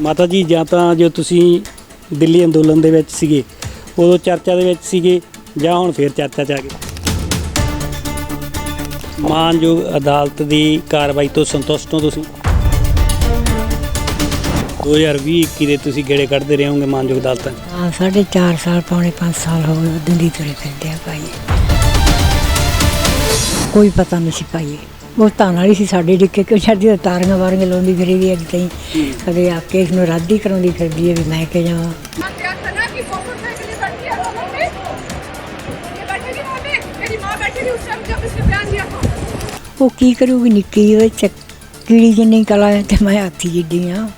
ਮਾਤਾ ਜੀ, ਜਾਂ ਤਾਂ ਜੋ ਤੁਸੀਂ ਦਿੱਲੀ ਅੰਦੋਲਨ ਦੇ ਵਿੱਚ ਸੀਗੇ, ਉਦੋਂ ਚਰਚਾ ਦੇ ਵਿੱਚ ਸੀਗੇ, ਜਾਂ ਹੁਣ ਫੇਰ ਚਰਚਾ 'ਚ ਆ ਗਏ? ਮਾਨਯੋਗ ਅਦਾਲਤ ਦੀ ਕਾਰਵਾਈ ਤੋਂ ਸੰਤੁਸ਼ਟ ਹੋ ਤੁਸੀਂ? 2020 21 ਦੇ ਤੁਸੀਂ ਗੇੜੇ ਕੱਢਦੇ ਰਹੇ ਹੋਗੇ ਮਾਨਯੋਗ ਅਦਾਲਤਾਂ? 'ਚ ਹਾਂ, ਸਾਢੇ 4 ਸਾਲ, ਪੌਣੇ 5 ਸਾਲ ਹੋ ਗਏ ਉਦੋਂ ਦੀ ਤੁਰੇ ਫਿਰਦੇ ਆ ਭਾਈ। ਕੋਈ ਪਤਾ ਨਹੀਂ ਸੀ ਭਾਈ। ਉਹ ਤਾਂ ਵਾਲੀ ਸੀ ਸਾਡੇ ਡਿੱਕੇ ਕਿਉਂ ਛੱਡਦੀ ਉਹ ਤਾਰੀਆਂ ਵਾਰੀਆਂ ਲਾਉਂਦੀ ਫਿਰਦੀ ਅੱਜ ਤਾਈਂ ਕਦੇ ਆ ਕੇ ਇਸ ਨੂੰ ਰਾਦੀ ਕਰਾਉਂਦੀ ਫਿਰਦੀ ਹੈ ਮੈਂ ਕਿ ਜਾਵਾਂ ਉਹ ਕੀ ਕਰੂਗੀ ਨਿੱਕੀ ਉਹ ਚੱਕੜੀ ਜਿੰਨੀ ਕਲਾ ਹੈ ਤੇ ਮੈਂ ਹੱਥੀ ਜਿੱਦੀ ਆ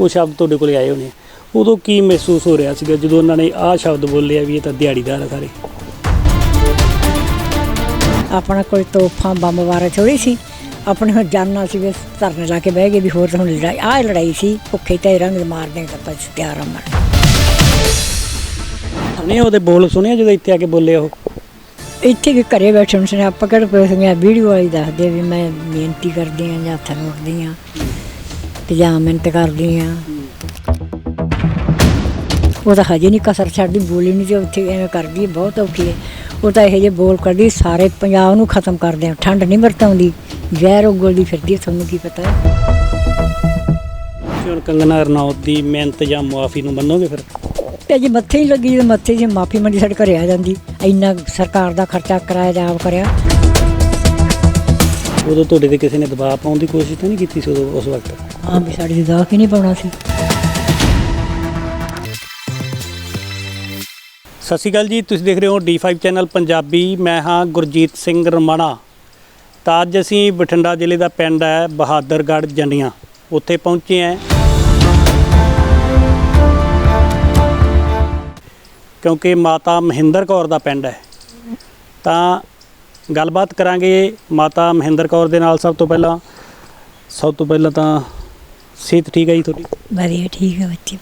ਉਹ ਸ਼ਬਦ ਤੁਹਾਡੇ ਕੋਲੇ ਆਏ ਹੋਣੇ ਉਦੋਂ ਕੀ ਮਹਿਸੂਸ ਹੋ ਰਿਹਾ ਸੀਗਾ ਜਦੋਂ ਉਹਨਾਂ ਨੇ ਆਹ ਸ਼ਬਦ ਬੋਲੇ ਆ ਵੀ ਇਹ ਤਾਂ ਦਿਹਾੜੀਦਾਰ ਆ ਸਾਰੇ? ਆਪਣਾ ਕੋਈ ਤੋਹਫਾ ਬੰਬ ਵਾਰਾ ਥੋੜੀ ਸੀ। ਆਪਣੇ ਹੁਣ ਜਾਨਣਾ ਸੀ ਵੀ ਧਰਨੇ ਲਾ ਕੇ ਬਹਿ ਗਏ ਵੀ ਹੋਰ ਤਾਂ ਹੁਣ ਲੜਾਈ ਆਹ ਲੜਾਈ ਸੀ ਭੁੱਖੇ ਤੇ ਰੰਗ ਮਾਰਦੇ ਤਾਂ ਆਪਾਂ ਤਿਆਰ ਆ ਮਰ। ਉਹਦੇ ਬੋਲ ਸੁਣਿਆ ਜਦੋਂ ਇੱਥੇ ਆ ਕੇ ਬੋਲੇ ਉਹ? ਇੱਥੇ ਵੀ ਘਰੇ ਬੈਠੇ ਹੁਣ ਸੁਣਿਆ ਆਪਾਂ ਕਿਹੜਾ ਸੁਣਿਆ ਵੀਡੀਓ ਵਾਲੀ ਦੱਸਦੇ ਵੀ ਮੈਂ ਮਿਹਨਤੀ ਕਰਦੀ ਆ ਜਾਂ ਹੱਥ ਨੋੜਦੀ ਆ ਤੇ ਜਾਂ ਮਿਹਨਤ ਕਰਦੀ ਆ ਉਹ ਤਾਂ ਹਜੇ ਨਹੀਂ ਕਸਰ ਛੱਡਦੀ ਬੋਲੀ ਨਹੀਂ ਤੇ ਉੱਥੇ ਐਵੇਂ ਕਰਦੀ ਹੈ, ਬਹੁਤ ਔਖੀ ਹੈ। ਉਹ ਤਾਂ ਇਹੋ ਜਿਹੇ ਬੋਲ ਕਰਦੀ ਸਾਰੇ ਪੰਜਾਬ ਨੂੰ ਖਤਮ ਕਰਦੇ ਆ ਠੰਡ ਨਹੀਂ ਵਰਤਾਉਂਦੀ ਜ਼ਹਿਰ ਉਗਲਦੀ ਫਿਰਦੀ ਹੈ, ਤੁਹਾਨੂੰ ਕੀ ਪਤਾ। ਹੈ ਹੁਣ ਕੰਗਨਾ ਰਣੌਤ ਦੀ ਮਿਹਨਤ ਜਾਂ ਮੁਆਫੀ ਨੂੰ ਮੰਨੋਗੇ ਫਿਰ? ਤੇ ਜੇ ਮੱਥੇ ਹੀ ਲੱਗੀ ਜਦੋਂ ਮੱਥੇ 'ਚ ਮਾਫੀ ਮੰਡੀ ਸਾਡੇ ਘਰੇ ਆ ਜਾਂਦੀ। ਇੰਨਾ ਸਰਕਾਰ ਦਾ ਖਰਚਾ ਕਰਾਇਆ ਜਾਬ ਕਰਿਆ। ਉਦੋਂ ਤੁਹਾਡੇ ਤੇ ਕਿਸੇ ਨੇ ਦਬਾਅ ਪਾਉਣ ਦੀ ਕੋਸ਼ਿਸ਼ ਤਾਂ ਨਹੀਂ ਕੀਤੀ ਸੀ ਉਦੋਂ ਉਸ ਵਕਤ? ਹਾਂ ਵੀ ਸਾਡੀ ਦਾ ਕੀ ਨਹੀਂ ਪਾਉਣਾ ਸੀ? ਸਤਿ ਸ਼੍ਰੀ ਅਕਾਲ ਜੀ ਤੁਸੀਂ ਦੇਖ ਰਹੇ ਹੋ D5 ਚੈਨਲ ਪੰਜਾਬੀ ਮੈਂ ਹਾਂ ਗੁਰਜੀਤ ਸਿੰਘ ਰਮਾਣਾ। ਤਾਂ ਅੱਜ ਅਸੀਂ ਬਠਿੰਡਾ ਜ਼ਿਲ੍ਹੇ ਦਾ ਪਿੰਡ ਹੈ ਬਹਾਦਰਗੜ੍ਹ ਜੰਡੀਆਂ। ਉੱਥੇ ਪਹੁੰਚੇ ਹਾਂ। ਕਿਉਂਕਿ ਮਾਤਾ ਮਹਿੰਦਰ ਕੌਰ ਦਾ ਪਿੰਡ ਹੈ। ਤਾਂ ਗੱਲਬਾਤ ਕਰਾਂਗੇ ਮਾਤਾ ਮਹਿੰਦਰ ਕੌਰ ਦੇ ਨਾਲ ਸਭ ਤੋਂ ਪਹਿਲਾਂ। ਸਭ ਤੋਂ ਪਹਿਲਾਂ ਤਾਂ ਸਿਹਤ ਠੀਕ ਹੈ ਜੀ ਤੁਹਾਡੀ? ਵਧੀਆ ਠੀਕ ਹੈ ਬੱਚੇ।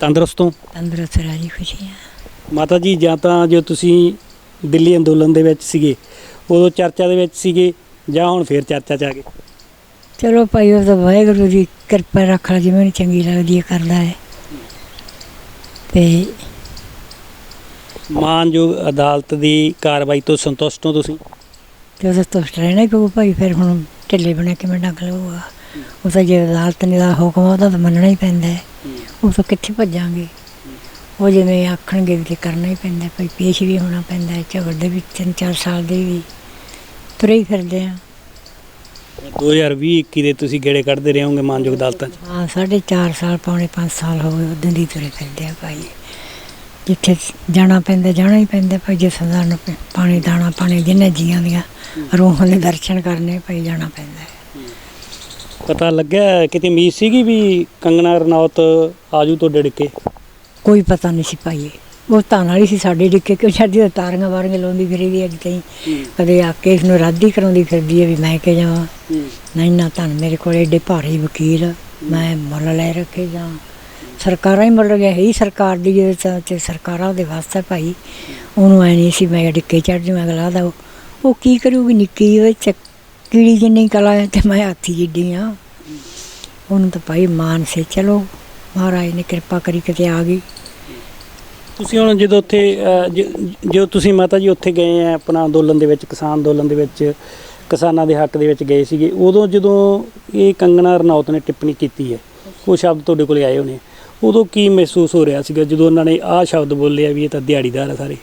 ਤੰਦਰੁਸਤ ਹੋ? ਤੰਦਰੁਸਤ ਰਾਜੀ ਖੁਸ਼ੀ ਹੈ। ਮਾਤਾ ਜੀ ਜਾਂ ਤਾਂ ਜੋ ਤੁਸੀਂ ਦਿੱਲੀ ਅੰਦੋਲਨ ਦੇ ਵਿੱਚ ਸੀਗੇ ਉਦੋਂ ਚਰਚਾ ਦੇ ਵਿੱਚ ਸੀਗੇ ਜਾਂ ਹੁਣ ਫੇਰ ਚਰਚਾ 'ਚ ਆ ਗਏ? ਚਲੋ ਭਾਈ ਉਹ ਤਾਂ ਵਾਹਿਗੁਰੂ ਦੀ ਕਿਰਪਾ ਰੱਖ ਲਾ ਜਿਵੇਂ ਨੂੰ ਚੰਗੀ ਲੱਗਦੀ ਹੈ ਕਰਦਾ ਹੈ। ਤੇ ਮਾਨਯੋਗ ਅਦਾਲਤ ਦੀ ਕਾਰਵਾਈ ਤੋਂ ਸੰਤੁਸ਼ਟ ਹੋ ਤੁਸੀਂ? ਤੇ ਉਹਦਾ ਤੋਂ ਰਹਿਣਾ ਪਊ ਭਾਈ ਫਿਰ ਹੁਣ ਢਿੱਲੇ ਬਣਾ ਕੇ ਮੈਂ ਡੰਗ ਲਊਗਾ। ਉਹ ਤਾਂ ਜੇ ਅਦਾਲਤ ਨੇ ਦਾ ਹੁਕਮ ਆ, ਉਹਦਾ ਤਾਂ ਮੰਨਣਾ ਹੀ ਪੈਂਦਾ ਹੈ। ਉਹ ਤਾਂ ਕਿੱਥੇ ਭੱਜਾਂਗੇ? ਉਹ ਜਿਵੇਂ ਆਖਣਗੇ ਵੀ ਤੇ ਕਰਨਾ ਹੀ ਪੈਂਦਾ ਭਾਈ ਪੇਸ਼ ਵੀ ਹੋਣਾ ਪੈਂਦਾ ਹੈ ਝਗੜਦੇ ਵੀ ਤਿੰਨ ਚਾਰ ਸਾਲ ਦੇ ਵੀ ਤੁਰੇ ਹੀ ਫਿਰਦੇ ਆ। 2020 21 ਦੇ ਤੁਸੀਂ ਗੇੜੇ ਕੱਢਦੇ ਰਹੇ ਹੋਗੇ ਮਾਨਯੋਗ ਅਦਾਲਤਾਂ 'ਚ? ਹਾਂ ਸਾਢੇ 4 ਸਾਲ ਪੌਣੇ 5 ਸਾਲ ਹੋ ਗਏ ਉਦੋਂ ਦੀ ਤੁਰੇ ਫਿਰਦੇ ਆ ਭਾਈ। ਜਿੱਥੇ ਜਾਣਾ ਪੈਂਦਾ ਜਾਣਾ ਹੀ ਪੈਂਦਾ ਭਾਈ ਜੇ ਸਦਾ ਨੂੰ ਪਾਣੀ ਦਾਣਾ ਪਾਣੀ ਜਿੰਨੇ ਜੀਆਂ ਦੀਆਂ ਰੂਹਾਂ ਦੇ ਦਰਸ਼ਨ ਕਰਨੇ ਭਾਈ ਜਾਣਾ ਪੈਂਦਾ। ਹੈ ਪਤਾ ਲੱਗਿਆ ਕਿਤੇ ਉਮੀਦ ਸੀਗੀ ਵੀ ਕੰਗਨਾ ਰਣੌਤ ਆਜੂ ਤੁਹਾਡੇ ਡਿੱਕੇ? ਕੋਈ ਪਤਾ ਨਹੀਂ ਸੀ ਭਾਈ। ਉਹ ਤਾਂ ਵਾਲੀ ਸੀ ਸਾਡੇ ਡਿੱਕੇ ਕਿਉਂ ਛੱਡਦੀ ਉਹ ਤਾਰੀਆਂ ਵਾਰੀਆਂ ਲਾਉਂਦੀ ਫਿਰੀ ਦੀ ਅੱਜ ਤਾਈਂ ਕਦੇ ਆ ਕੇ ਇਸ ਨੂੰ ਰਾਦੀ ਕਰਾਉਂਦੀ ਫਿਰਦੀ ਹੈ ਵੀ ਮੈਂ ਕਿ ਜਾਵਾਂ? ਨਹੀਂ ਨਾ ਤਾਂ ਮੇਰੇ ਕੋਲ ਏਡੇ ਭਾਰੀ ਵਕੀਲ। ਮੈਂ ਮੁੱਲ ਲੈ ਰੱਖੇ ਜਾਂ ਸਰਕਾਰਾਂ ਹੀ ਮੁੱਲ ਗਿਆ ਹੀ ਸਰਕਾਰ ਦੀ ਜਿਹਦੇ ਚ ਤੇ ਸਰਕਾਰਾਂ ਦੇ ਵਾਸਤੇ ਭਾਈ। ਉਹਨੂੰ ਐ ਨਹੀਂ ਸੀ ਮੈਂ ਡਿੱਕੇ ਚੜ ਜੂ ਅਗਲਾ ਦਾ ਉਹ- ਕੀ ਕਰੂਗੀ ਨਿੱਕੀ ਵਿੱਚ? ਕੀੜੀ ਜਿੰਨੀ ਕਲਾ ਤੇ ਮੈਂ ਹਾਥੀ ਜਿੱਡੀ ਆ ਉਹਨੂੰ ਤਾਂ ਭਾਈ ਮਾਨ ਸੇ ਚਲੋ। ਮਹਾਰਾਜ ਨੇ ਕਿਰਪਾ ਕਰੀ ਕਿਤੇ ਆ ਗਈ ਤੁਸੀਂ ਹੁਣ ਜਦੋਂ ਉੱਥੇ ਅਹ, ਜ- ਜਦੋਂ ਤੁਸੀਂ ਮਾਤਾ ਜੀ ਉੱਥੇ ਗਏ ਆ ਆਪਣਾ ਅੰਦੋਲਨ ਦੇ ਵਿੱਚ ਕਿਸਾਨ ਅੰਦੋਲਨ ਦੇ ਵਿੱਚ ਕਿਸਾਨਾਂ ਦੇ ਹੱਕ ਦੇ ਵਿੱਚ ਗਏ ਸੀਗੇ ਉਦੋਂ ਜਦੋਂ ਇਹ ਕੰਗਨਾ ਰਣੌਤ ਨੇ ਟਿੱਪਣੀ ਕੀਤੀ ਹੈ ਉਹ ਸ਼ਬਦ ਤੁਹਾਡੇ ਕੋਲੇ ਆਏ ਹੋਣੇ ਆ। ਉਦੋਂ ਕੀ ਮਹਿਸੂਸ ਹੋ ਰਿਹਾ ਸੀਗਾ ਜਦੋਂ ਉਹਨਾਂ ਨੇ ਆਹ ਸ਼ਬਦ ਬੋਲੇ ਆ ਵੀ ਇਹ ਤਾਂ ਦਿਹਾੜੀਦਾਰ ਆ ਸਾਰੇ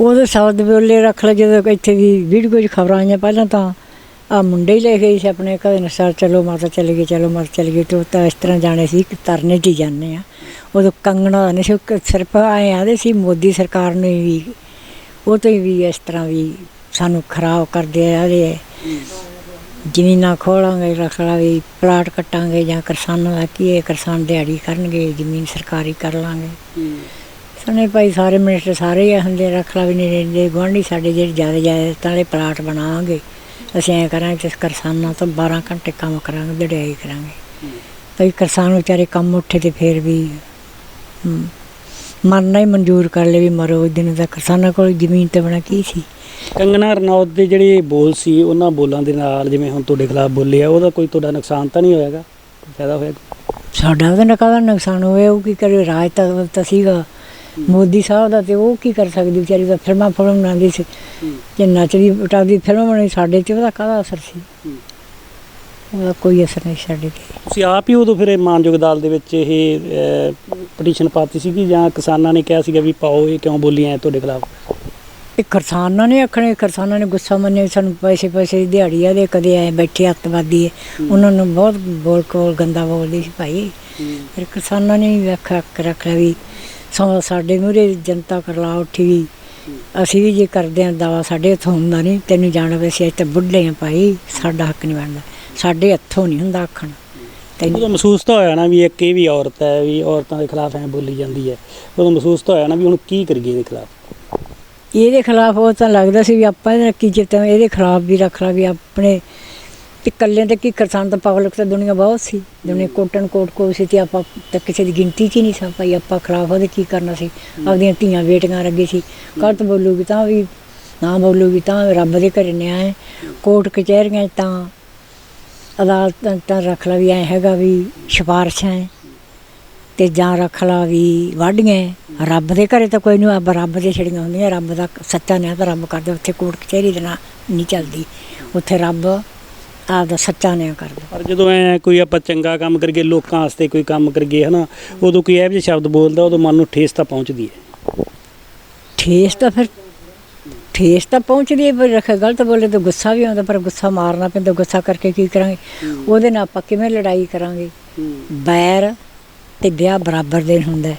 ਉਹਦੇ ਸ਼ਬਦ ਬੋਲੇ ਰੱਖ ਲੈ ਜਦੋਂ ਇੱਥੇ ਵੀ ਵੀਡੀਓ 'ਚ ਖਬਰਾਂ ਆਈਆਂ ਪਹਿਲਾਂ ਤਾਂ ਆ ਮੁੰਡੇ ਹੀ ਲੈ ਗਏ ਸੀ ਆਪਣੇ ਘਰ ਸਰ ਚਲੋ ਮਾਤਾ ਚਲੀ ਗਏ ਚਲੋ ਮਾਤਾ ਚਲੀ ਗਏ ਤੇ ਉਹ ਤਾਂ ਇਸ ਤਰ੍ਹਾਂ ਜਾਣੇ ਸੀ ਕਿ ਤਰਨੇ 'ਚ ਹੀ ਜਾਂਦੇ ਆ। ਉਦੋਂ ਕੰਗਣਾ ਨਹੀਂ ਸੀ, ਉਹ ਕ- ਸਿਰਫ ਆਏ ਆਦੇ ਸੀ, ਮੋਦੀ ਸਰਕਾਰ ਨੇ ਵੀ, ਉਹ ਤੋਂ ਹੀ ਵੀ ਇਸ ਤਰ੍ਹਾਂ ਵੀ ਸਾਨੂੰ ਖਰਾਬ ਕਰਦੇ ਆ ਰਹੇ ਜ਼ਮੀਨਾਂ ਖੋਲਾਂਗੇ ਰੱਖਲਾ ਵੀ ਪਲਾਟ ਕੱਟਾਂਗੇ ਜਾਂ ਕਿਸਾਨਾਂ ਦਾ ਕੀ ਹੈ ਕਿਸਾਨ ਦਿਹਾੜੀ ਕਰਨਗੇ, ਜ਼ਮੀਨ ਸਰਕਾਰੀ ਕਰ ਲਾਂਗੇ। ਸਨੇ ਭਾਈ, ਸਾਰੇ ਮਿਨਿਸਟਰ ਸਾਰੇ ਹੀ ਹੁੰਦੇ ਰੱਖ ਲਾ ਵੀ ਨਹੀਂ ਰਹਿੰਦੇ ਗੁਆਂਢੀ ਸਾਡੇ ਜਿਹੜੇ ਜ਼ਿਆਦਾ ਜ਼ਿਆਦਾ ਤਾਲੇ ਪਲਾਟ ਬਣਾਵਾਂਗੇ। ਅਸੀਂ ਐਂ ਕਰਾਂਗੇ ਕਿ ਕਿਸਾਨਾਂ ਤੋਂ 12 ਘੰਟੇ ਕੰਮ ਕਰਾਂਗੇ ਦੜਾਈ ਕਰਾਂਗੇ। ਭਾਈ ਕਿਸਾਨ ਵਿਚਾਰੇ ਕੰਮ ਉੱਠੇ ਤੇ ਫੇਰ ਵੀ ਮਰਨਾ ਹੀ ਮਨਜ਼ੂਰ ਕਰ ਲਏ ਵੀ ਮਰੋ ਦਿਨ ਦਾ ਕਿਸਾਨਾਂ ਕੋਲ ਜ਼ਮੀਨ ਤੇ ਬਣਾ ਕੀ ਸੀ? ਕੰਗਨਾ ਰਣੌਤ ਦੇ ਜਿਹੜੇ ਬੋਲ ਸੀ ਉਹਨਾਂ ਬੋਲਾਂ ਦੇ ਨਾਲ ਜਿਵੇਂ ਹੁਣ ਤੁਹਾਡੇ ਖਿਲਾਫ ਬੋਲੇ ਆ ਉਹਦਾ ਕੋਈ ਤੁਹਾਡਾ ਨੁਕਸਾਨ ਤਾਂ ਨਹੀਂ ਕੋਈ ਫਾਇਦਾ ਹੋਏਗਾ ਸਾਡਾ ਉਹਦੇ ਨਾਲ ਕਾਹਦਾ ਨੁਕਸਾਨ ਹੋਇਆ ਉਹ ਕੀ ਕਰੇ ਰਾਜ ਤਾਂ ਸੀਗਾ। ਮੋਦੀ ਸਾਹਿਬ ਦਾ ਤੇ ਉਹ ਕੀ ਕਰ ਸਕਦੀ ਵਿਚਾਰੀ ਦਾ ਫਿਲਮਾਂ ਫਿਲਮ ਬਣਾਉਂਦੀ ਸੀ। ਜੇ ਨੱਚਦੀ ਉਟਾਦੀ ਫਿਲਮ ਬਣੀ ਸਾਡੇ ਤੇ ਉਹਦਾ ਕਾਹਦਾ ਅਸਰ ਸੀ? ਉਹਦਾ ਕੋਈ ਅਸਰ ਨਹੀਂ ਸਾਡੇ ਤੇ। ਤੁਸੀਂ ਆਪ ਹੀ ਉਦੋਂ ਫਿਰ ਇਹ ਮਾਨਯੋਗ ਅਦਾਲਤ ਦੇ ਵਿੱਚ ਇਹ ਪਟੀਸ਼ਨ ਪਾਤੀ ਸੀ ਕਿ ਜਾਂ ਕਿਸਾਨਾਂ ਨੇ ਕਿਹਾ ਸੀਗਾ ਵੀ ਪਾਓ ਇਹ ਕਿਉਂ ਬੋਲੀਆਂ ਐ ਤੁਹਾਡੇ ਖਿਲਾਫ? ਇਹ ਕਿਸਾਨਾਂ ਨੇ ਆਖਣੇ ਕਿਸਾਨਾਂ ਨੇ ਗੁੱਸਾ ਮੰਨਿਆ ਸਾਨੂੰ ਪੈਸੇ ਪੈਸੇ ਦੀ ਦਿਹਾੜੀ ਆ ਦੇ ਕਦੇ ਐ ਬੈਠੇ ਅੱਤਵਾਦੀ ਐ। ਉਹਨਾਂ ਨੂੰ ਬਹੁਤ ਬੋਲ ਕੋਲ ਗੰਦਾ ਬੋਲਦੀ ਸੀ ਭਾਈ। ਫਿਰ ਕਿਸਾਨਾਂ ਨੇ ਵੀ ਰੱਖ ਰੱਖ ਲਿਆ ਵੀ ਸੋ ਸਾਡੇ ਮੂਰੇ ਜਨਤਾ ਕਰਲਾ ਉੱਠੀ ਵੀ ਅਸੀਂ ਵੀ ਜੇ ਕਰਦੇ ਆਂ ਦਾਵਾ ਸਾਡੇ ਹੱਥੋਂ ਹੁੰਦਾ ਨਹੀਂ। ਤੈਨੂੰ ਜਾਣ ਵੇ ਅਸੀਂ ਤਾਂ ਬੁੱਢੇ ਆਂ ਭਾਈ ਸਾਡਾ ਹੱਕ ਨਹੀਂ ਬਣਦਾ। ਸਾਡੇ ਹੱਥੋਂ ਨਹੀਂ ਹੁੰਦਾ ਆਖਣ। ਤੈਨੂੰ ਉਦੋਂ ਮਹਿਸੂਸ ਤਾਂ ਹੋਇਆ ਨਾ ਵੀ ਇੱਕ ਇਹ ਵੀ ਔਰਤ ਹੈ ਵੀ ਔਰਤਾਂ ਦੇ ਖਿਲਾਫ ਐ ਬੋਲੀ ਜਾਂਦੀ ਹੈ। ਉਦੋਂ ਮਹਿਸੂਸ ਤਾਂ ਹੋਇਆ ਨਾ ਵੀ ਹੁਣ ਕੀ ਕਰੀਏ ਇਹਦੇ ਖਿਲਾਫ? ਇਹਦੇ ਖਿਲਾਫ ਉਹ ਤਾਂ ਲੱਗਦਾ ਸੀ ਵੀ ਆਪਾਂ ਇਹਦੇ ਕੀ ਜਿੱਤਾਂ ਇਹਦੇ ਖਿਲਾਫ ਵੀ ਰੱਖ ਲਾ ਵੀ ਆਪਣੇ ਤੇ ਕੱਲਿਆਂ ਤੇ ਕੀ ਕਿਸਾਨ ਤਾਂ ਪਬਲਿਕ ਤਾਂ ਦੁਨੀਆ ਬਹੁਤ ਸੀ। ਦੁਨੀਆ ਕੋਟਨ ਕੋਟ ਕੋ ਸੀ ਤੇ ਆਪਾਂ ਤਾਂ ਕਿਸੇ ਦੀ ਗਿਣਤੀ 'ਚ ਹੀ ਨਹੀਂ ਸਾਂ ਭਾਈ ਆਪਾਂ ਖਿਲਾਫ ਉਹਦੇ ਕੀ ਕਰਨਾ ਸੀ। ਆਪਦੀਆਂ ਧੀਆਂ ਬੇਟੀਆਂ ਰੱਗੇ ਸੀ। ਗਲਤ ਬੋਲੂਗੀ ਤਾਂ ਵੀ ਨਾ ਬੋਲੂਗੀ ਤਾਂ ਰੱਬ ਦੇ ਘਰੇ ਨਿਆਂ ਹੈ। ਕੋਰਟ ਕਚਹਿਰੀਆਂ ਤਾਂ ਅਦਾਲਤਾਂ ਤਾਂ ਰੱਖ ਲਾ ਵੀ ਐ ਹੈਗਾ ਵੀ ਸਿਫਾਰਸ਼ਾਂ ਹੈ ਤੇ ਜਾਂ ਰੱਖ ਲਾ ਵੀ ਵਾਢੀਆਂ। ਰੱਬ ਦੇ ਘਰੇ ਤਾਂ ਕੋਈ ਨਹੀਂ ਆ ਰੱਬ ਦੇ ਛੜੀਆਂ ਹੁੰਦੀਆਂ ਰੱਬ ਦਾ ਸੱਚਾ ਨਿਆਂ ਤਾਂ ਰੱਬ ਕਰਦਾ। ਉੱਥੇ ਕੋਰਟ ਕਚਹਿਰੀ ਦੇ ਨਾਲ ਨਹੀਂ ਚੱਲਦੀ। ਉੱਥੇ ਰੱਬ ਆਪਦਾ ਸੱਚਾ ਨਿਆਂ ਕਰਦਾ ਪਰ ਜਦੋਂ ਐ ਕੋਈ ਆਪਾਂ ਚੰਗਾ ਕੰਮ ਕਰੀਏ ਲੋਕਾਂ ਵਾਸਤੇ ਕੋਈ ਕੰਮ ਕਰੀਏ ਹਨਾ ਉਦੋਂ ਕੋਈ ਇਹੋ ਜਿਹੇ ਸ਼ਬਦ ਬੋਲਦਾ ਉਦੋਂ ਮਨ ਨੂੰ ਠੇਸ ਤਾਂ ਪਹੁੰਚਦੀ ਹੈ। ਠੇਸ ਤਾਂ ਫਿਰ ਠੇਸ ਤਾਂ ਪਹੁੰਚਦੀ ਹੈ ਪਰ ਰੱਖ ਗਲਤ ਬੋਲੇ ਤਾਂ ਗੁੱਸਾ ਵੀ ਆਉਂਦਾ ਪਰ ਗੁੱਸਾ ਮਾਰਨਾ ਪੈਂਦਾ ਗੁੱਸਾ ਕਰਕੇ ਕੀ ਕਰਾਂਗੇ? ਉਹਦੇ ਨਾਲ ਆਪਾਂ ਕਿਵੇਂ ਲੜਾਈ ਕਰਾਂਗੇ? ਬੈਰ ਤੇ ਵਿਆਹ ਬਰਾਬਰ ਦੇ ਹੁੰਦਾ ਹੈ।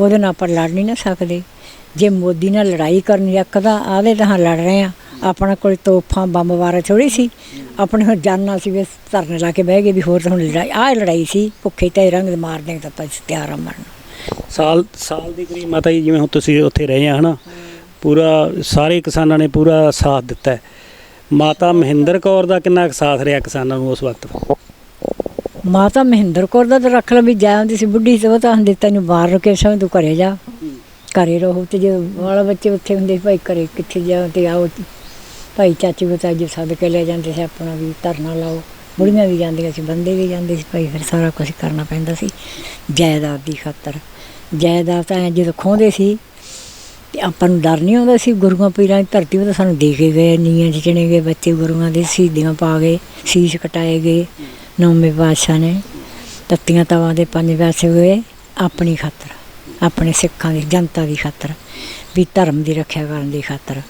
ਉਹਦੇ ਨਾਲ ਆਪਾਂ ਲੜ ਨਹੀਂ ਨਾ ਸਕਦੇ। ਜੇ ਮੋਦੀ ਨਾਲ ਲੜਾਈ ਕਰਨੀ ਅੱਕਦਾ ਆਦੇ ਤਾਂ ਲੜ ਰਹੇ ਆ। ਆਪਣਾ ਕੋਲ ਤੋਪਾਂ ਬੰਬ ਵਾਰਾ ਥੋੜੀ ਸੀ। ਆਪਣੇ ਹੁਣ ਜਾਨਾਂ ਸੀ ਵੀ ਧਰਨੇ ਲਾ ਕੇ ਬਹਿ ਗਏ ਵੀ ਹੋਰ ਤਾਂ ਹੁਣ ਲੜਾਈ ਆਹ ਲੜਾਈ ਸੀ ਭੁੱਖੇ ਤੇ ਰੰਗ ਦੇ ਮਾਰ ਦੇਂਗੇ ਤਾਂ ਆਪਾਂ ਤਿਆਰ ਆ ਮਰਨ। ਸਾਲ ਸਾਲ ਦੇ ਕਰੀਬ ਮਾਤਾ ਜੀ ਜਿਵੇਂ ਹੁਣ ਤੁਸੀਂ ਉੱਥੇ ਰਹੇ ਆ ਹਨਾ? ਪੂਰਾ ਸਾਰੇ ਕਿਸਾਨਾਂ ਨੇ ਪੂਰਾ ਸਾਥ ਦਿੱਤਾ। ਮਾਤਾ ਮਹਿੰਦਰ ਕੌਰ ਦਾ ਕਿੰਨਾ ਸਾਥ ਰਿਹਾ ਕਿਸਾਨਾਂ ਨੂੰ ਉਸ ਵਕਤ? ਮਾਤਾ ਮਹਿੰਦਰ ਕੌਰ ਦਾ ਤਾਂ ਰੱਖ ਲਾ ਵੀ ਜਾ ਹੁੰਦੀ ਸੀ ਬੁੱਢੀ ਸੀ ਉਹ ਤਾਂ ਹੁੰਦੇ ਤੈਨੂੰ ਬਾਹਰ ਰੁਕੇ ਸਭ ਤੂੰ ਘਰੇ ਜਾ। ਘਰੇ ਰਹੋ ਤੇ ਜੇ ਵਾਲਾ ਬੱਚੇ ਉੱਥੇ ਹੁੰਦੇ ਭਾਈ ਘਰੇ ਕਿੱਥੇ ਜਾ ਤੇ ਆਓ। ਭਾਈ ਚਾਚੀ ਬਤਾ ਜੀ ਸੱਦ ਕੇ ਲੈ ਜਾਂਦੇ ਸੀ ਆਪਣਾ ਵੀ ਧਰਨਾ ਲਾਓ। ਬੁੜੀਆਂ ਵੀ ਜਾਂਦੀਆਂ ਸੀ, ਬੰਦੇ ਵੀ ਜਾਂਦੇ ਸੀ ਭਾਈ, ਫਿਰ ਸਾਰਾ ਕੁਝ ਕਰਨਾ ਪੈਂਦਾ ਸੀ। ਜਾਇਦਾਦ ਦੀ ਖਾਤਰ। ਜਾਇਦਾਦ ਤਾਂ ਐਂ ਜਦੋਂ ਖੋਹਦੇ ਸੀ, ਤੇ ਆਪਾਂ ਨੂੰ ਡਰ ਨਹੀਂ ਆਉਂਦਾ ਸੀ, ਗੁਰੂਆਂ ਪੀਰਾਂ ਦੀ ਧਰਤੀ ਉਹ ਤਾਂ ਸਾਨੂੰ ਦੇ ਕੇ ਗਏ ਨੀਆਂ ਚਿਚਣੇ ਗਏ, ਬੱਚੇ ਗੁਰੂਆਂ ਦੇ ਸ਼ਹੀਦੀਆਂ ਪਾ ਗਏ, ਸੀਸ ਕਟਾਏ ਗਏ, ਨੌਵੇਂ ਪਾਤਸ਼ਾਹ ਨੇ, ਤੱਤੀਆਂ ਤਵਾਂ ਦੇ ਪੰਜ ਵੈਸੇ ਹੋਏ, ਆਪਣੀ ਖਾਤਰ, ਆਪਣੇ ਸਿੱਖਾਂ ਦੀ, ਜਨਤਾ ਦੀ ਖਾਤਰ, ਵੀ ਧਰਮ ਦੀ ਰੱਖਿਆ ਕਰਨ ਦੀ ਖਾਤਰ।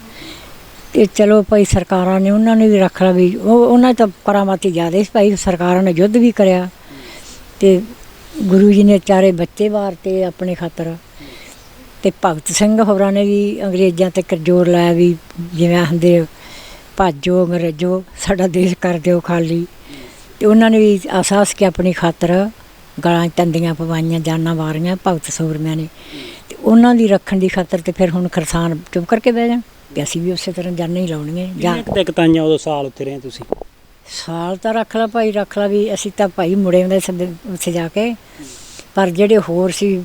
ਤੇ ਚਲੋ ਭਾਈ ਸਰਕਾਰਾਂ ਨੇ ਉਹਨਾਂ ਨੇ ਵੀ ਰੱਖ ਲਿਆ ਵੀ ਉਹ ਉਹਨਾਂ ਦੀ ਤਾਂ ਕਰਾਮਾਤੀ ਜ਼ਿਆਦਾ ਸੀ ਭਾਈ, ਸਰਕਾਰਾਂ ਨੇ ਯੁੱਧ ਵੀ ਕਰਿਆ। ਤੇ ਗੁਰੂ ਜੀ ਨੇ ਚਾਰੇ ਬੱਚੇ ਵਾਰਤੇ ਆਪਣੇ ਖਾਤਰ। ਤੇ ਭਗਤ ਸਿੰਘ ਹੋਰਾਂ ਨੇ ਵੀ ਅੰਗਰੇਜ਼ਾਂ ਤੇ ਕਰਜ਼ੋਰ ਲਾਇਆ ਵੀ ਜਿਵੇਂ ਆਖਦੇ ਭਾਜੋ, ਅੰਗਰੇਜ਼ੋ, ਸਾਡਾ ਦੇਸ਼ ਕਰ ਦਿਓ ਖਾਲੀ। ਤੇ ਉਹਨਾਂ ਨੇ ਵੀ ਅਹਿਸਾਸ ਕਿ ਆਪਣੀ ਖਾਤਰ ਗਲਾਂ ਤੰਦੀਆਂ ਪਵਾਈਆਂ, ਜਾਨਾਂ ਵਾਰੀਆਂ ਭਗਤ ਸੂਰਮਿਆਂ ਨੇ। ਤੇ ਉਹਨਾਂ ਦੀ ਰੱਖਣ ਦੀ ਖਾਤਰ ਤੇ ਫਿਰ ਹੁਣ ਖਰਸਾਨ ਚੁੱਪ ਕਰਕੇ ਬਹਿ ਜਾਣ। ਤੇ ਅਸੀਂ ਵੀ ਉਸੇ ਤਰ੍ਹਾਂ ਜਾਨਾਂ ਹੀ ਲਾਉਣੀਆਂ ਜਾਂ ਕਿੰਨੇ ਕੁ ਦਿੱਕਤਾਂ ਉਦੋਂ ਸਾਲ ਉੱਥੇ ਰਹੇ ਤੁਸੀਂ? ਸਾਲ ਤਾਂ ਰੱਖ ਲਾ ਭਾਈ ਰੱਖ ਲਾ ਵੀ ਅਸੀਂ ਤਾਂ ਭਾਈ ਮੁੜੇ ਹੁੰਦੇ ਸਦੇ ਉੱਥੇ ਜਾ ਕੇ। ਪਰ ਜਿਹੜੇ ਹੋਰ ਸੀ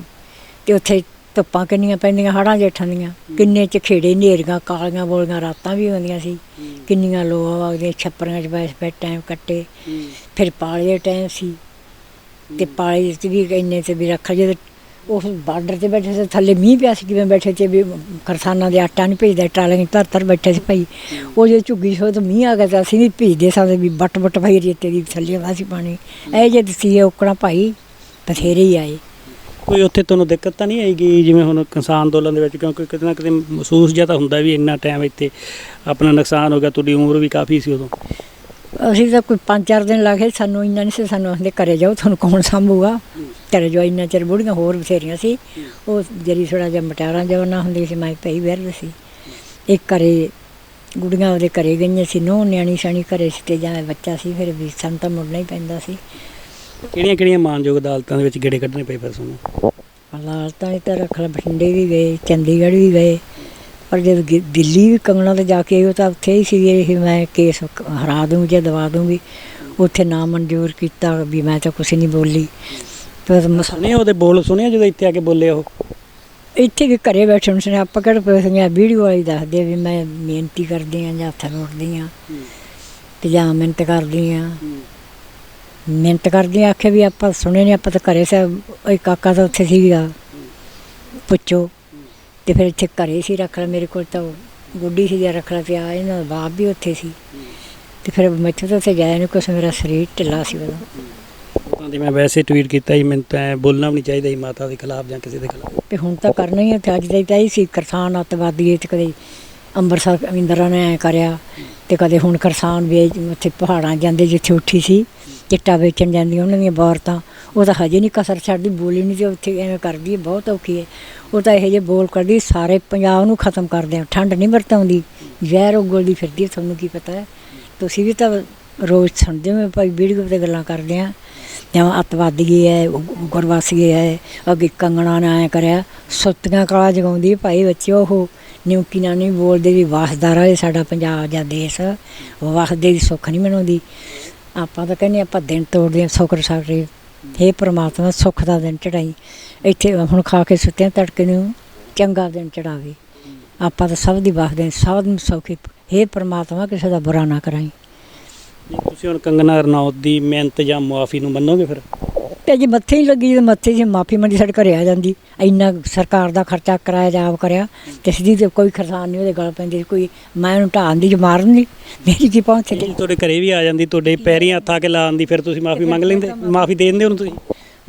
ਤੇ ਉੱਥੇ ਧੁੱਪਾਂ ਕਿੰਨੀਆਂ ਪੈਂਦੀਆਂ ਹੜਾਂ ਜੇਠਾਂ ਦੀਆਂ ਕਿੰਨੇ ਚ ਖੇੜੇ ਨੇਰੀਆਂ ਕਾਲੀਆਂ ਬੋਲੀਆਂ ਰਾਤਾਂ ਵੀ ਹੁੰਦੀਆਂ ਸੀ। ਕਿੰਨੀਆਂ ਲੋਆ ਵਗਦੀਆਂ ਛੱਪਰੀਆਂ 'ਚ ਬੈਠ ਬੈਠ ਟਾਈਮ ਕੱਟੇ। ਫਿਰ ਪਾਲੇ ਟਾਈਮ ਸੀ। ਤੇ ਪਾਲੇ 'ਚ ਵੀ ਇੰਨੇ ਤੇ ਵੀ ਰੱਖ ਜਦੋਂ ਉਸ ਬਾਰਡਰ ਤੇ ਬੈਠੇ ਸੀ ਥੱਲੇ ਮੀਂਹ ਪਿਆ ਸੀ ਕਿਵੇਂ ਬੈਠੇ ਤੇ ਵੀ ਕਿਸਾਨਾਂ ਦੇ ਆਟਾ ਨਹੀਂ ਭੇਜਦਾ ਟਰਾਲੀਆਂ ਧਰ ਧਰ ਬੈਠੇ ਸੀ ਭਾਈ। ਉਹ ਜੇ ਝੁੱਗੀ ਸੋ ਤੇ ਮੀਂਹ ਆ ਗਿਆ ਤਾਂ ਅਸੀਂ ਵੀ ਭੇਜਦੇ ਸਾਂ ਵੀ ਬੱਟ ਬੱਟ ਭਾਈ ਰੇਤੇ ਦੀ ਥੱਲੇ ਆਉਂਦਾ ਸੀ ਪਾਣੀ। ਇਹ ਜੇ ਦਸੀਏ ਉਕਣਾ ਭਾਈ ਬਥੇਰੇ ਹੀ ਆਏ। ਕੋਈ ਉੱਥੇ ਤੁਹਾਨੂੰ ਦਿੱਕਤ ਤਾਂ ਨਹੀਂ ਆਏਗੀ ਜਿਵੇਂ ਹੁਣ ਕਿਸਾਨ ਅੰਦੋਲਨ ਦੇ ਵਿੱਚ ਕਿਉਂਕਿ ਕਿਤੇ ਨਾ ਕਿਤੇ ਮਹਿਸੂਸ ਜਿਹਾ ਤਾਂ ਹੁੰਦਾ ਵੀ ਇੰਨਾ ਟਾਈਮ ਇੱਥੇ ਆਪਣਾ ਨੁਕਸਾਨ ਹੋ ਗਿਆ ਤੁਹਾਡੀ ਉਮਰ ਵੀ ਕਾਫੀ ਸੀ ਉਦੋਂ। ਅਸੀਂ ਤਾਂ ਕੋਈ ਪੰਜ ਚਾਰ ਦਿਨ ਲੱਗੇ ਸਾਨੂੰ ਇੰਨਾ ਨਹੀਂ ਸੀ ਸਾਨੂੰ ਆਖਦੇ ਘਰੇ ਜਾਓ ਤੁਹਾਨੂੰ ਕੌਣ ਸੰਭੂਗਾ? ਘਰੇ ਜਾਓ ਇੰਨਾ ਚਿਰ ਬੁੜੀਆਂ ਹੋਰ ਬਥੇਰੀਆਂ ਸੀ। ਉਹ ਜਰੀ ਥੋੜਾ ਜਿਹਾ ਮਟਿਆਰਾਂ ਜਵਾਨਾ ਹੁੰਦੀ ਸੀ ਮੈਂ ਪਈ ਵਿਰਦ ਸੀ। ਇੱਕ ਘਰੇ ਗੁੜੀਆਂ ਉਹਦੇ ਘਰੇ ਗਈਆਂ ਸੀ ਨੋ ਨਿਆਣੀ ਸਾਣੀ ਘਰੇ ਸੀ ਤੇ ਜਾਂ ਬੱਚਾ ਸੀ ਫਿਰ ਵੀ ਸਾਨੂੰ ਤਾਂ ਮੁੜਨਾ ਹੀ ਪੈਂਦਾ ਸੀ। ਕਿਹੜੀਆਂ ਕਿਹੜੀਆਂ ਮਾਨਯੋਗ ਅਦਾਲਤਾਂ ਦੇ ਵਿੱਚ ਗੇੜੇ ਕੱਢਣੇ ਪਏ ਫਿਰ ਤੁਹਾਨੂੰ? ਹਾਲਾਤਾਂ ਹੀ ਤਾਂ ਰੱਖ ਲਾ ਬਠਿੰਡੇ ਵੀ ਗਏ ਚੰਡੀਗੜ੍ਹ ਵੀ ਗਏ। ਪਰ ਜਦ ਦਿੱਲੀ ਵੀ ਕੰਗਣਾ ਤੇ ਜਾ ਕੇ ਉਹ ਤਾਂ ਉੱਥੇ ਹੀ ਸੀ ਇਹ ਮੈਂ ਕੇਸ ਹਰਾ ਦੂੰਗੀ ਜਾਂ ਦਵਾ ਦੂੰਗੀ। ਉੱਥੇ ਨਾ ਮਨਜ਼ੂਰ ਕੀਤਾ ਵੀ ਮੈਂ ਤਾਂ ਕੁਛ ਨਹੀਂ ਬੋਲੀ। ਫਿਰ ਮਸ- ਸੁਣਿਆ ਉਹਦੇ ਬੋਲ, ਸੁਣਿਆ ਜਦੋਂ ਇੱਥੇ ਆ ਕੇ ਬੋਲੇ ਉਹ? ਇੱਥੇ ਵੀ ਘਰੇ ਬੈਠੇ ਹੁੰਦੇ ਨੇ ਆਪਾਂ ਕਿਹੜਾ ਪੁੱਛਦੇ ਵੀਡੀਓ ਵਾਲੀ ਦੱਸਦੇ ਵੀ ਮੈਂ ਮਿਹਨਤੀ ਕਰਦੀ ਆ ਜਾਂ ਹੱਥ ਰੋੜਦੀ ਆ ਤੇ ਜਾਂ ਮਿਹਨਤ ਕਰਦੀ ਆ ਮਿਹਨਤ ਕਰਦੀ ਆ ਆਖੇ ਵੀ ਆਪਾਂ ਸੁਣੇ ਨਹੀਂ ਆਪਾਂ ਤਾਂ ਘਰੇ ਸਾ ਇੱਕ ਕਾਕਾ ਤਾਂ ਉੱਥੇ ਸੀਗਾ, ਪੁੱਛੋ। ਤੇ ਫਿਰ ਇੱਥੇ ਘਰੇ ਸੀ, ਰੱਖ ਲਿਆ, ਮੇਰੇ ਕੋਲ ਤਾਂ ਗੁੱਡੀ ਸੀ, ਜਾਂ ਰੱਖ ਲਿਆ ਪਿਆ, ਇਹਨਾਂ ਦਾ ਬਾਪ ਵੀ ਉੱਥੇ ਸੀ। ਤੇ ਫਿਰ ਮੈਥੋਂ ਤਾਂ ਉੱਥੇ ਜਾਇਆ ਨਹੀਂ ਕੁਛ, ਮੇਰਾ ਸਰੀਰ ਢਿੱਲਾ ਸੀ ਉਦੋਂ। ਉਦੋਂ ਦੀ ਮੈਂ ਵੈਸੇ ਟਵੀਟ ਕੀਤਾ ਸੀ ਮੈਨੂੰ ਤਾਂ ਐਂ ਬੋਲਣਾ ਵੀ ਨਹੀਂ ਚਾਹੀਦਾ ਸੀ ਮਾਤਾ ਦੇ ਖਿਲਾਫ ਜਾਂ ਕਿਸੇ ਦੇ ਖਿਲਾਫ। ਤੇ ਹੁਣ ਤਾਂ ਕਰਨਾ ਹੀ ਹੈ, ਤੇ ਅੱਜ ਦਾ ਹੀ ਤਾਂ ਹੀ ਸੀ, ਕਿਸਾਨ ਅੱਤਵਾਦੀ ਤੇ ਕਦੇ ਅੰਮ੍ਰਿਤਸਰ ਇੰਦਰਾ ਨੇ ਐਂ ਕਰਿਆ, ਤੇ ਕਦੇ ਹੁਣ ਕਿਸਾਨ ਵੇਚ ਉੱਥੇ ਪਹਾੜਾਂ ਜਾਂਦੇ ਜਿੱਥੇ ਉੱਠੀ ਸੀ, ਚਿੱਟਾ ਵੇਚਣ ਜਾਂਦੀਆਂ ਉਹਨਾਂ ਦੀਆਂ ਔਰਤਾਂ ਉਹ ਤਾਂ ਹਜੇ ਨਹੀਂ ਕਸਰ ਛੱਡਦੀ, ਬੋਲੀ ਨਹੀਂ ਤੇ ਉੱਥੇ ਐਵੇਂ ਕਰਦੀ ਹੈ, ਬਹੁਤ ਔਖੀ ਹੈ। ਉਹ ਤਾਂ ਇਹੋ ਜਿਹੇ ਬੋਲ ਕਰਦੀ, ਸਾਰੇ ਪੰਜਾਬ ਨੂੰ ਖਤਮ ਕਰਦੇ ਆ, ਠੰਡ ਨਹੀਂ ਵਰਤਾਉਂਦੀ, ਜ਼ਹਿਰ ਉਗਲਦੀ ਫਿਰਦੀ ਹੈ, ਤੁਹਾਨੂੰ ਕੀ ਪਤਾ ਹੈ। ਤੁਸੀਂ ਵੀ ਤਾਂ ਰੋਜ਼ ਸੁਣਦੇ ਹੋ, ਭਾਈ ਵੀਡੀਓ ਤੇ ਗੱਲਾਂ ਕਰਦੇ ਆ ਜਾਂ ਅੱਤਵਾਦੀ ਹੈ ਗੁ- ਗੁਰਵਾਸੀ ਹੈ, ਅੱਗੇ ਕੰਗਣਾ ਨੇ ਐ ਕਰਿਆ। ਸੁੱਤੀਆਂ ਕਲਾ ਜਗਾਉਂਦੀ ਭਾਈ ਬੱਚੇ ਉਹ ਨਿਉਕੀ ਨਾਲ ਨਹੀਂ ਬੋਲਦੇ ਵੀ ਵਾਸਦਾਰਾ ਰਹੇ ਸਾਡਾ ਪੰਜਾਬ ਜਾਂ ਦੇਸ਼। ਵਾਸਦੇ ਦੀ ਸੁੱਖ ਨਹੀਂ ਮਨਾਉਂਦੀ। ਆਪਾਂ ਤਾਂ ਕਹਿੰਦੇ ਆਪਾਂ ਦਿਨ ਤੋੜਦੇ ਹਾਂ ਸੁੱਖ ਸਾਡੇ। ਹੇ ਪ੍ਰਮਾਤਮਾ, ਸੁੱਖ ਦਾ ਦਿਨ ਚੜਾਈ। ਇੱਥੇ ਹੁਣ ਖਾ ਕੇ ਸੁੱਤਿਆਂ ਤੜਕੇ ਨੂੰ, ਚੰਗਾ ਦਿਨ ਚੜਾਵੇ। ਆਪਾਂ ਤਾਂ ਸਭ ਦੀ ਵਾਸਦੇ ਸਭ ਨੂੰ ਸੌਖੀ ਹੇ ਪ੍ਰਮਾਤਮਾ, ਕਿਸੇ ਦਾ ਬੁਰਾ ਨਾ ਕਰਾਈ। ਤੁਸੀਂ ਹੁਣ ਕੰਗਨਾ ਰਣੌਤ ਦੀ ਮਿਹਨਤ ਜਾਂ ਮੁਆਫੀ ਨੂੰ ਮੰਨੋਗੇ ਫਿਰ? ਤੇ ਜੇ ਮੱਥੇ ਹੀ ਲੱਗੀ ਤੇ ਮੱਥੇ 'ਚ ਮਾਫੀ ਮੰਗੀ ਸਾਡੇ ਘਰੇ ਆ ਜਾਂਦੀ। ਇੰਨਾ ਸਰਕਾਰ ਦਾ ਖਰਚਾ ਕਰਾਇਆ ਜਾਬ ਕਰਿਆ ਤੇ ਸਿੱਧੀ ਤੇ ਕੋਈ ਖਰਸਾਨ ਨਹੀਂ ਉਹਦੇ ਗਲ ਪੈਂਦੀ ਕੋਈ ਮੈਂ ਉਹਨੂੰ ਢਾਣ ਦੀ ਜੇ ਮਾਰਨ ਦੀ। ਮੇਰੀ ਕੀ ਪਹੁੰਚ ਜੇ ਤੁਹਾਡੇ ਘਰੇ ਵੀ ਆ ਜਾਂਦੀ ਤੁਹਾਡੇ ਪੈਰੀਂ ਹੱਥ ਆ ਕੇ ਲਾਉਣ ਦੀ ਫਿਰ ਤੁਸੀਂ ਮਾਫੀ ਮੰਗ ਲੈਂਦੇ ਮਾਫੀ ਦੇ ਦਿੰਦੇ ਉਹਨੂੰ ਤੁਸੀਂ?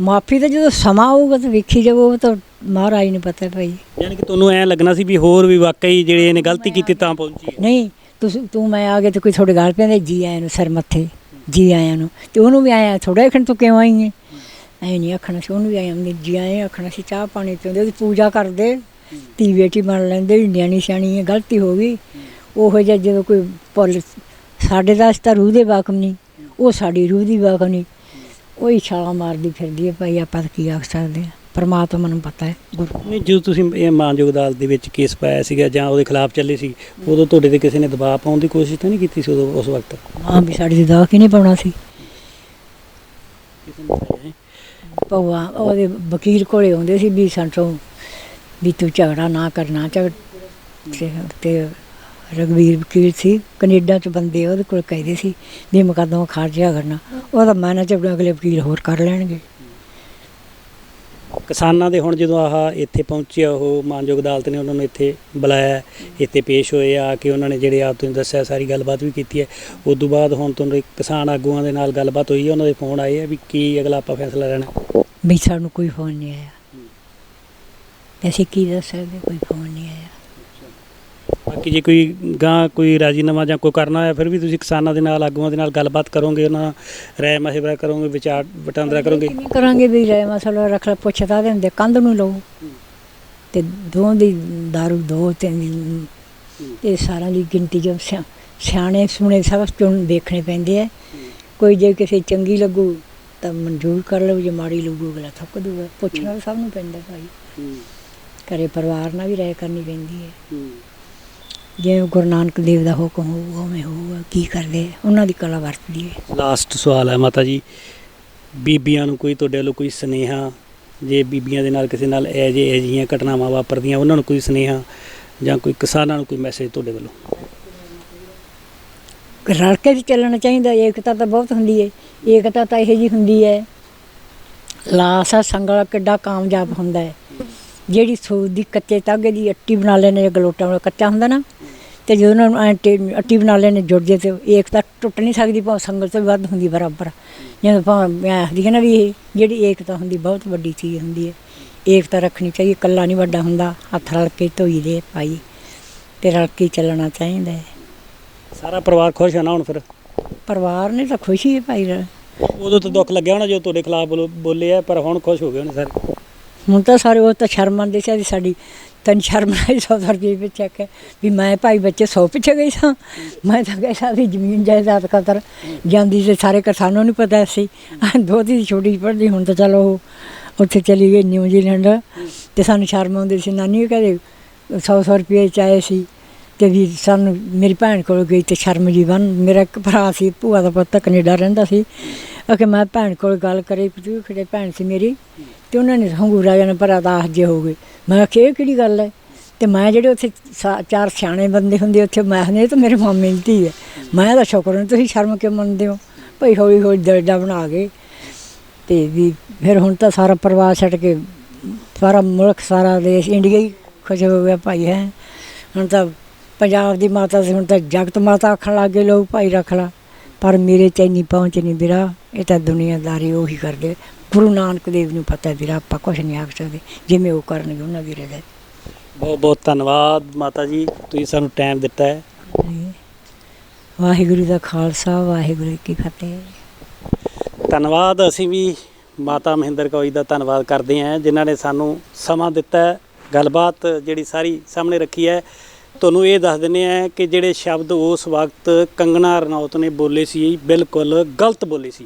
ਮਾਫੀ ਤਾਂ ਜਦੋਂ ਸਮਾਂ ਆਊਗਾ ਤਾਂ ਵੇਖੀ ਉਹ ਤਾਂ ਮਹਾਰਾਜ ਨੂੰ ਪਤਾ ਭਾਈ। ਯਾਨੀ ਕਿ ਤੁਹਾਨੂੰ ਐਂ ਲੱਗਣਾ ਸੀ ਵੀ ਹੋਰ ਵੀ ਵਾਕਈ ਜਿਹੜੇ ਇਹਨੇ ਗਲਤੀ ਕੀਤੀ ਤਾਂ ਪਹੁੰਚੀ ਨਹੀਂ ਤੁਸੀਂ ਤੂੰ ਮੈਂ ਆ ਗਏ ਤੇ ਕੋਈ ਤੁਹਾਡੇ ਗਲ ਪੈਂਦੇ ਜੀ ਆਇਆਂ ਨੂੰ ਸਰ ਮੱਥੇ, ਜੀ ਆਇਆਂ ਨੂੰ। ਤੇ ਉਹਨੂੰ ਵੀ ਆਇਆ ਥੋੜਾ ਖਣ ਤੂੰ ਕਿਉਂ ਆਈ ਹੈ ਐ ਨਹੀਂ ਆਖਣਾ ਸੀ, ਉਹਨੂੰ ਵੀ ਆਇਆ ਹੁੰਦੇ ਜੀ ਆਏ ਆਖਣਾ ਸੀ, ਚਾਹ ਪਾਣੀ ਪੀਂਦੇ ਉਹਦੀ ਪੂਜਾ ਕਰਦੇ। ਧੀ ਬੇਟੀ ਬਣ ਲੈਂਦੇ ਨਿਆਣੀ ਸਿਆਣੀ ਹੈ ਗਲਤੀ ਹੋ ਗਈ। ਉਹੋ ਜਿਹਾ ਜਦੋਂ ਕੋਈ ਪੁੱਲ ਸਾਡੇ ਦਾ ਅਸੀਂ ਤਾਂ ਰੂਹ ਦੇ ਵਾਕਮ ਨਹੀਂ, ਉਹ ਸਾਡੀ ਰੂਹ ਦੀ ਵਾਕਮ ਨਹੀਂ। ਉਹੀ ਛਾਲਾ ਮਾਰਦੀ ਫਿਰਦੀ ਹੈ ਭਾਈ ਆਪਾਂ ਤਾਂ ਕੀ ਆਖ ਸਕਦੇ ਹਾਂ ਪਰਮਾਤਮਾ ਨੂੰ ਪਤਾ ਹੈ ਗੁਰੂ। ਨਹੀਂ ਜਦੋਂ ਤੁਸੀਂ ਇਹ ਮਾਨਯੋਗ ਅਦਾਲਤ ਦੇ ਵਿੱਚ ਕੇਸ ਪਾਇਆ ਸੀਗਾ ਜਾਂ ਉਹਦੇ ਖਿਲਾਫ ਚੱਲੇ ਸੀ ਉਦੋਂ ਤੁਹਾਡੇ ਤੇ ਕਿਸੇ ਨੇ ਦਬਾਅ ਪਾਉਣ ਦੀ ਕੋਸ਼ਿਸ਼ ਤਾਂ ਨਹੀਂ ਕੀਤੀ ਸੀ ਉਦੋਂ ਉਸ ਵਕਤ? ਮਾਂ ਵੀ ਸਾਡੀ ਦਾ ਕਿ ਨਹੀਂ ਪਾਉਣਾ ਸੀ? ਹੈ? ਪਊਆ ਉਹਦੇ ਵਕੀਲ ਕੋਲੇ ਆਉਂਦੇ ਸੀ ਵੀ ਸੰਤੋਂ ਵੀ ਤੂੰ ਝਗੜਾ ਨਾ ਕਰਨਾ ਝਗੜ। ਤੇ- ਰਗਵੀਰ ਵਕੀਲ ਸੀ ਕੈਨੇਡਾ ਚ ਬੰਦੇ ਉਹਦੇ ਕੋਲ ਕਹਿੰਦੇ ਸੀ ਵੀ ਮੁਕੱਦਮਾ ਖਾਰਜਿਆ ਕਰਨਾ। ਉਹਦਾ ਮਾਨਾ ਚ ਅਗਲੇ ਵਕੀਲ ਹੋਰ ਕਰ ਲੈਣਗੇ। ਕਿਸਾਨਾਂ ਦੇ ਹੁਣ ਜਦੋਂ ਆਹ ਇੱਥੇ ਪਹੁੰਚਿਆ, ਉਹ ਮਾਨਯੋਗ ਅਦਾਲਤ ਨੇ ਉਹਨਾਂ ਨੂੰ ਇੱਥੇ ਬੁਲਾਇਆ, ਇੱਥੇ ਪੇਸ਼ ਹੋਏ ਆ ਕਿ ਉਹਨਾਂ ਨੇ ਜਿਹੜੇ ਆ ਤੁਹਾਨੂੰ ਦੱਸਿਆ, ਸਾਰੀ ਗੱਲਬਾਤ ਵੀ ਕੀਤੀ ਹੈ। ਉਸ ਤੋਂ ਬਾਅਦ ਹੁਣ ਤੁਹਾਨੂੰ ਇੱਕ ਕਿਸਾਨ ਆਗੂਆਂ ਦੇ ਨਾਲ ਗੱਲਬਾਤ ਹੋਈ ਹੈ ਉਹਨਾਂ ਦੇ ਫੋਨ ਆਏ ਆ ਵੀ ਕੀ ਅਗਲਾ ਆਪਾਂ ਫੈਸਲਾ ਲੈਣਾ। ਵੀ ਸਾਨੂੰ ਕੋਈ ਫੋਨ ਨਹੀਂ ਆਇਆ। ਅਸੀਂ ਕੀ ਦੱਸ ਸਕਦੇ, ਕੋਈ ਫੋਨ ਨਹੀਂ ਆਇਆ। ਬਾਕੀ ਜੇ ਕੋਈ ਗਾਂ ਕੋਈ ਰਾਜੀਨਾਮਾ ਜਾਂ ਕੋਈ ਕਰਨਾ ਹੋਇਆ ਫਿਰ ਵੀ ਤੁਸੀਂ ਕਿਸਾਨਾਂ ਦੇ ਨਾਲ ਆਗੂਆਂ ਦੇ ਨਾਲ ਗੱਲਬਾਤ ਕਰੋਗੇ ਉਹਨਾਂ ਨਾਲ ਰਾਏ ਮਸ਼ਵਰਾ ਕਰੋਗੇ ਵਿਚਾਰ ਵਟਾਂਦਰਾ ਕਰੋਗੇ? ਕਿਵੇਂ ਕਰਾਂਗੇ ਵੀ ਰਾਏ ਮਸਲਾ ਰੱਖ ਲੈ ਪੁੱਛਦਾ ਦੇ ਹੁੰਦੇ ਕੰਧ ਨੂੰ ਲਓ। ਤੇ ਦੋ ਦੀ दारू ਦੋ। ਤੇ ਇਹ ਸਾਰਿਆਂ ਦੀ ਗਿਣਤੀ ਜੋ ਸਿਆ- ਸਿਆਣੇ ਸੁਣੇ ਸਭ ਚੁਣ ਦੇਖਣੇ ਪੈਂਦੇ ਆ। ਕੋਈ ਜੇ ਕਿਸੇ ਚੰਗੀ ਲੱਗੂ ਤਾਂ ਮਨਜ਼ੂਰ ਕਰ ਲਓ ਜੇ ਮਾੜੀ ਲੱਗੂ ਅਗਲਾ ਥੁੱਕ ਦੂਗਾ ਪੁੱਛਣਾ ਤਾਂ ਸਭ ਨੂੰ ਪੈਂਦਾ ਭਾਈ। ਘਰੇ ਪਰਿਵਾਰ ਨਾਲ ਵੀ ਰਾਏ ਕਰਨੀ ਪੈਂਦੀ ਹੈ। ਜਿਵੇਂ ਗੁਰੂ ਨਾਨਕ ਦੇਵ ਦਾ ਹੁਕਮ ਹੋਊਗਾ ਉਵੇਂ ਹੋਊਗਾ ਕੀ ਕਰਦੇ? ਉਹਨਾਂ ਦੀ ਕਲਾ ਵਰਤਦੀ ਹੈ। ਲਾਸਟ ਸਵਾਲ ਹੈ ਮਾਤਾ ਜੀ ਬੀਬੀਆਂ ਨੂੰ ਕੋਈ ਤੁਹਾਡੇ ਵੱਲੋਂ ਕੋਈ ਸੁਨੇਹਾ? ਜੇ ਬੀਬੀਆਂ ਦੇ ਨਾਲ ਕਿਸੇ ਨਾਲ ਇਹ ਜੇ ਇਹ ਜਿਹੀਆਂ ਘਟਨਾਵਾਂ ਵਾਪਰਦੀਆਂ ਉਹਨਾਂ ਨੂੰ ਕੋਈ ਸੁਨੇਹਾ? ਜਾਂ ਕੋਈ ਕਿਸਾਨਾਂ ਨੂੰ ਕੋਈ ਮੈਸੇਜ ਤੁਹਾਡੇ ਵੱਲੋਂ? ਰਲ ਕੇ ਵੀ ਚੱਲਣਾ ਚਾਹੀਦਾ ਏਕਤਾ ਤਾਂ ਬਹੁਤ ਹੁੰਦੀ ਹੈ। ਏਕਤਾ ਤਾਂ ਇਹੋ ਜੀ ਹੁੰਦੀ ਹੈ। ਲਾਸਾ ਸੰਗਲ ਕਿੱਡਾ ਕਾਮਯਾਬ ਹੁੰਦਾ ਹੈ। ਜਿਹੜੀ ਸੂਤ ਦੀ ਕੱਚੇ ਤਾਗੇ ਦੀ ਅੱਟੀ ਬਣਾ ਲੈਣੇ ਜਾਂ ਗਲੋਟਾ ਵਾਲਾ ਕੱਚਾ ਹੁੰਦਾ ਨਾ ਤੇ ਜਦੋਂ ਉਹਨਾਂ ਨੂੰ ਐਂ ਟੇ- ਅੱਟੀ ਬਣਾ ਲੈਣੇ ਜੁੜ ਜੇ ਤੇ ਏਕਤਾ ਟੁੱਟ ਨਹੀਂ ਸਕਦੀ ਭਾਵੇਂ ਸੰਗਲ ਤੋਂ ਵੀ ਵੱਧ ਹੁੰਦੀ ਬਰਾਬਰ। ਜਦੋਂ ਭਾਵੇਂ ਮੈਂ ਆਖਦੀ ਹਾਂ ਨਾ ਵੀ ਇਹ ਜਿਹੜੀ ਏਕਤਾ ਹੁੰਦੀ ਬਹੁਤ ਵੱਡੀ ਚੀਜ਼ ਹੁੰਦੀ ਹੈ। ਏਕਤਾ ਰੱਖਣੀ ਚਾਹੀਦੀ ਇਕੱਲਾ ਨਹੀਂ ਵੱਡਾ ਹੁੰਦਾ ਹੱਥ ਰਲ ਕੇ ਧੋਈ ਦੇ ਭਾਈ ਤੇ ਰਲ ਕੇ ਚੱਲਣਾ ਚਾਹੀਦਾ ਹੈ। ਸਾਰਾ ਪਰਿਵਾਰ ਖੁਸ਼ ਹੈ ਨਾ ਹੁਣ ਫਿਰ? ਪਰਿਵਾਰ ਨੇ ਤਾਂ ਖੁਸ਼ੀ ਹੈ ਭਾਈ ਰ- ਉਦੋਂ ਤਾਂ ਦੁੱਖ ਲੱਗਿਆ ਹੋਣਾ ਜਦੋਂ ਤੁਹਾਡੇ ਖਿਲਾਫ ਬੋਲੋ- ਬੋਲੇ ਆ ਪਰ ਹੁਣ ਖੁਸ਼ ਹੋ ਗਏ ਹੋਣੇ ਸਾਰੇ। ਹੁਣ ਤਾਂ ਸਾਰੇ ਉਹ ਤਾਂ ਸ਼ਰਮ ਆਉਂਦੀ ਸੀ ਵੀ ਸਾਡੀ ਤੈਨੂੰ ਸ਼ਰਮ ਆਈ ਸੌ ਸੌ ਰੁਪਏ ਪਿੱਛੇ ਕਿ ਵੀ ਮੈਂ ਭਾਈ ਬੱਚੇ ਸੌ ਪਿੱਛੇ ਗਈ ਸਾਂ। ਮੈਂ ਤਾਂ ਗਈ ਸਾਡੀ ਜ਼ਮੀਨ ਜਾਇਦਾਦ ਖਾਤਰ ਜਾਂਦੀ ਤੇ ਸਾਰੇ ਕਿਸਾਨਾਂ ਨੂੰ ਪਤਾ ਸੀ। ਦੋ ਦੀ ਛੋਟੀ ਪੜਦੀ ਹੁਣ ਤਾਂ ਚਲੋ ਉਹ ਉੱਥੇ ਚਲੀ ਗਈ ਨਿਊਜ਼ੀਲੈਂਡ ਤੇ ਸਾਨੂੰ ਸ਼ਰਮ ਆਉਂਦੀ ਸੀ, ਨਾਨੀ ਕਹਦੇ ਸੌ ਸੌ ਰੁਪਏ ਚਾਹੇ ਸੀ ਤੇ ਵੀ ਸਾਨੂੰ ਮੇਰੀ ਭੈਣ ਕੋਲ ਗਈ ਤੇ ਸ਼ਰਮ ਜੀ ਬਣ ਮੇਰਾ ਇੱਕ ਭਰਾ ਸੀ, ਭੂਆ ਦਾ ਪੁੱਤ ਕੈਨੇਡਾ ਰਹਿੰਦਾ ਸੀ। ਆ ਮੈਂ ਭੈਣ ਕੋਲ ਗੱਲ ਕਰੀ ਤੂੰ ਖੜੇ ਭੈਣ ਸੀ ਮੇਰੀ, ਤੇ ਉਹਨਾਂ ਨੇ ਹੰਗੂਰਾ ਜਨ ਪਰ ਅਦਾਸ ਜੇ ਹੋ ਗਏ। ਮੈਂ ਕਿਹਾ, ਇਹ ਕਿਹੜੀ ਗੱਲ ਹੈ? ਤੇ ਮੈਂ ਜਿਹੜੇ ਉੱਥੇ ਸਾ- ਚਾਰ ਸਿਆਣੇ ਬੰਦੇ ਹੁੰਦੇ ਉੱਥੇ, ਮੈਂ ਕਹਿੰਦੀ ਤਾਂ ਮੇਰੇ ਮਾਮੇ ਦੀ ਧੀ ਹੈ। ਮੈਂ ਤਾਂ ਸ਼ੁਕਰ ਨੂੰ ਤੁਸੀਂ ਸ਼ਰਮ ਕਿਉਂ ਮੰਨਦੇ ਹੋ? ਭਈ ਹੌਲੀ ਹੌਲੀ ਦਰਜਾ ਬਣਾ ਗਏ। ਤੇ ਵੀ ਫਿਰ ਹੁਣ ਤਾਂ ਸਾਰਾ ਪਰਿਵਾਰ ਛੱਡ ਕੇ, ਸਾਰਾ ਮੁਲਕ, ਸਾਰਾ ਦੇਸ਼, ਇੰਡੀਆ ਹੀ ਖੁਸ਼ ਹੋ ਗਿਆ ਭਾਈ, ਹੈ। ਹੁਣ ਤਾਂ ਪੰਜਾਬ ਦੀ ਮਾਤਾ ਸੀ, ਹੁਣ ਤਾਂ ਜਗਤ ਮਾਤਾ ਆਖਣ ਲੱਗੇ ਲੋਕ ਭਾਈ, ਰੱਖ ਲਾ। ਪਰ ਮੇਰੇ ਚ ਇੰਨੀ ਪਹੁੰਚ ਨਹੀਂ ਵੀਰਾ ਇਹ ਤਾਂ ਦੁਨੀਆਦਾਰੀ ਉਹੀ ਕਰਦੇ। ਗੁਰੂ ਨਾਨਕ ਦੇਵ ਨੂੰ ਪਤਾ ਵੀਰਾ ਆਪਾਂ ਕੁਛ ਨਹੀਂ ਆਖ ਸਕਦੇ ਜਿਵੇਂ ਉਹ ਕਰਨਗੇ ਉਹਨਾਂ ਦੀ ਰਜ਼ਾ। ਬਹੁਤ ਬਹੁਤ ਧੰਨਵਾਦ ਮਾਤਾ ਜੀ ਤੁਸੀਂ ਸਾਨੂੰ ਟਾਈਮ ਦਿੱਤਾ ਹੈ। ਵਾਹਿਗੁਰੂ ਦਾ ਖਾਲਸਾ ਵਾਹਿਗੁਰੂ ਕੀ ਫਤਿਹ। ਧੰਨਵਾਦ ਅਸੀਂ ਵੀ ਮਾਤਾ ਮਹਿੰਦਰ ਕੌਰ ਦਾ ਧੰਨਵਾਦ ਕਰਦੇ ਹਾਂ ਜਿਨ੍ਹਾਂ ਨੇ ਸਾਨੂੰ ਸਮਾਂ ਦਿੱਤਾ ਹੈ। ਗੱਲਬਾਤ ਜਿਹੜੀ ਸਾਰੀ ਸਾਹਮਣੇ ਰੱਖੀ ਹੈ। ਤੁਹਾਨੂੰ ਇਹ ਦੱਸ ਦਿੰਦੇ ਆ ਕਿ ਜਿਹੜੇ ਸ਼ਬਦ ਉਸ ਵਕਤ ਕੰਗਣਾ ਰਣੌਤ ਨੇ ਬੋਲੇ ਸੀ ਬਿਲਕੁਲ ਗਲਤ ਬੋਲੇ ਸੀ।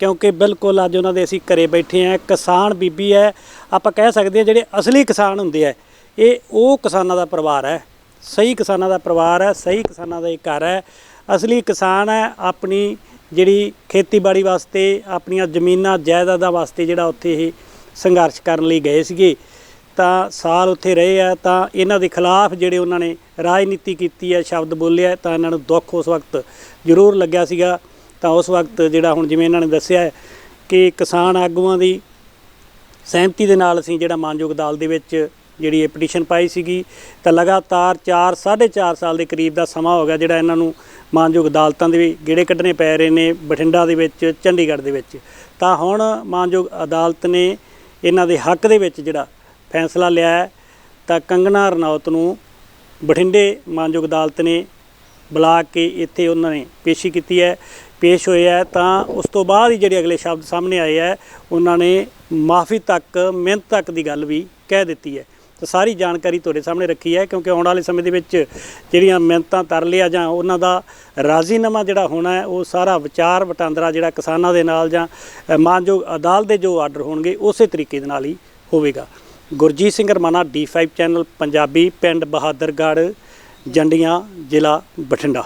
ਕਿਉਂਕਿ ਬਿਲਕੁਲ ਅੱਜ ਉਹਨਾਂ ਦੇ ਅਸੀਂ ਘਰੇ ਬੈਠੇ ਆ ਕਿਸਾਨ ਬੀਬੀ ਹੈ, ਆਪਾਂ ਕਹਿ ਸਕਦੇ ਹਾਂ ਜਿਹੜੇ ਅਸਲੀ ਕਿਸਾਨ ਹੁੰਦੇ ਆ, ਇਹ ਉਹ ਕਿਸਾਨਾਂ ਦਾ ਪਰਿਵਾਰ ਹੈ। ਸਹੀ ਕਿਸਾਨਾਂ ਦਾ ਪਰਿਵਾਰ ਹੈ, ਸਹੀ ਕਿਸਾਨਾਂ ਦਾ ਇਹ ਘਰ ਹੈ। ਅਸਲੀ ਕਿਸਾਨ ਹੈ, ਆਪਣੀ ਜਿਹੜੀ ਖੇਤੀਬਾੜੀ ਵਾਸਤੇ, ਆਪਣੀਆਂ ਜ਼ਮੀਨਾਂ, ਜਾਇਦਾਦਾਂ ਵਾਸਤੇ ਜਿਹੜਾ ਉੱਥੇ ਇਹ ਸੰਘਰਸ਼ ਕਰਨ ਲਈ ਗਏ ਸੀਗੇ। ਤਾਂ ਸਾਲ ਉੱਥੇ ਰਹੇ ਆ, ਤਾਂ ਇਹਨਾਂ ਦੇ ਖਿਲਾਫ ਜਿਹੜੇ ਉਹਨਾਂ ਨੇ ਰਾਜਨੀਤੀ ਕੀਤੀ ਹੈ ਸ਼ਬਦ ਬੋਲਿਆ, ਤਾਂ ਇਹਨਾਂ ਨੂੰ ਦੁੱਖ ਉਸ ਵਕਤ ਜ਼ਰੂਰ ਲੱਗਿਆ ਸੀਗਾ। ਤਾਂ ਉਸ ਵਕਤ ਜਿਹੜਾ ਹੁਣ ਜਿਵੇਂ ਇਹਨਾਂ ਨੇ ਦੱਸਿਆ ਕਿ ਕਿਸਾਨ ਆਗੂਆਂ ਦੀ ਸਹਿਮਤੀ ਦੇ ਨਾਲ ਅਸੀਂ ਜਿਹੜਾ ਮਾਨਯੋਗ ਅਦਾਲਤ ਦੇ ਵਿੱਚ ਜਿਹੜੀ ਇਹ ਪਟੀਸ਼ਨ ਪਾਈ ਸੀਗੀ, ਤਾਂ ਲਗਾਤਾਰ 4 4.5 ਸਾਲ ਦੇ ਕਰੀਬ ਦਾ ਸਮਾਂ ਹੋ ਗਿਆ ਜਿਹੜਾ ਇਹਨਾਂ ਨੂੰ ਮਾਨਯੋਗ ਅਦਾਲਤਾਂ ਦੇ ਵੀ ਗੇੜੇ ਕੱਢਣੇ ਪੈ ਰਹੇ ਨੇ, ਬਠਿੰਡਾ ਦੇ ਵਿੱਚ, ਚੰਡੀਗੜ੍ਹ ਦੇ ਵਿੱਚ। ਤਾਂ ਹੁਣ ਮਾਨਯੋਗ ਅਦਾਲਤ ਨੇ ਇਹਨਾਂ ਦੇ ਹੱਕ ਦੇ ਵਿੱਚ ਜਿਹੜਾ ਫੈਸਲਾ ਲਿਆ ਹੈ, ਤਾਂ ਕੰਗਣਾ ਰਣੌਤ ਨੂੰ ਬਠਿੰਡੇ ਮਾਨਯੋਗ ਅਦਾਲਤ ਨੇ ਬੁਲਾ ਕੇ ਇੱਥੇ ਉਹਨਾਂ ਨੇ ਪੇਸ਼ੀ ਕੀਤੀ ਹੈ। ਪੇਸ਼ ਹੋਏ ਹੈ ਤਾਂ ਉਸ ਤੋਂ ਬਾਅਦ ਹੀ ਜਿਹੜੇ ਅਗਲੇ ਸ਼ਬਦ ਸਾਹਮਣੇ ਆਏ ਹੈ, ਉਹਨਾਂ ਨੇ ਮਾਫੀ ਤੱਕ, ਮਿਹਨਤ ਤੱਕ ਦੀ ਗੱਲ ਵੀ ਕਹਿ ਦਿੱਤੀ ਹੈ। ਤਾਂ ਸਾਰੀ ਜਾਣਕਾਰੀ ਤੁਹਾਡੇ ਸਾਹਮਣੇ ਰੱਖੀ ਹੈ, ਕਿਉਂਕਿ ਆਉਣ ਵਾਲੇ ਸਮੇਂ ਦੇ ਵਿੱਚ ਜਿਹੜੀਆਂ ਮਿਹਨਤਾਂ ਤਰ ਲਿਆ ਜਾਂ ਉਹਨਾਂ ਦਾ ਰਾਜ਼ੀਨਾਮਾ ਜਿਹੜਾ ਹੋਣਾ ਹੈ, ਉਹ ਸਾਰਾ ਵਿਚਾਰ ਵਟਾਂਦਰਾ ਜਿਹੜਾ ਕਿਸਾਨਾਂ ਦੇ ਨਾਲ ਜਾਂ ਮਾਨਯੋਗ ਅਦਾਲਤ ਦੇ ਜੋ ਆਰਡਰ ਹੋਣਗੇ, ਉਸੇ ਤਰੀਕੇ ਦੇ ਨਾਲ ਹੀ ਹੋਵੇਗਾ। ਗੁਰਜੀਤ ਸਿੰਘ ਰਮਾਣਾ D5 ਚੈਨਲ ਪੰਜਾਬੀ ਪਿੰਡ ਬਹਾਦਰਗੜ੍ਹ ਜੰਡੀਆਂ ਜ਼ਿਲ੍ਹਾ ਬਠਿੰਡਾ।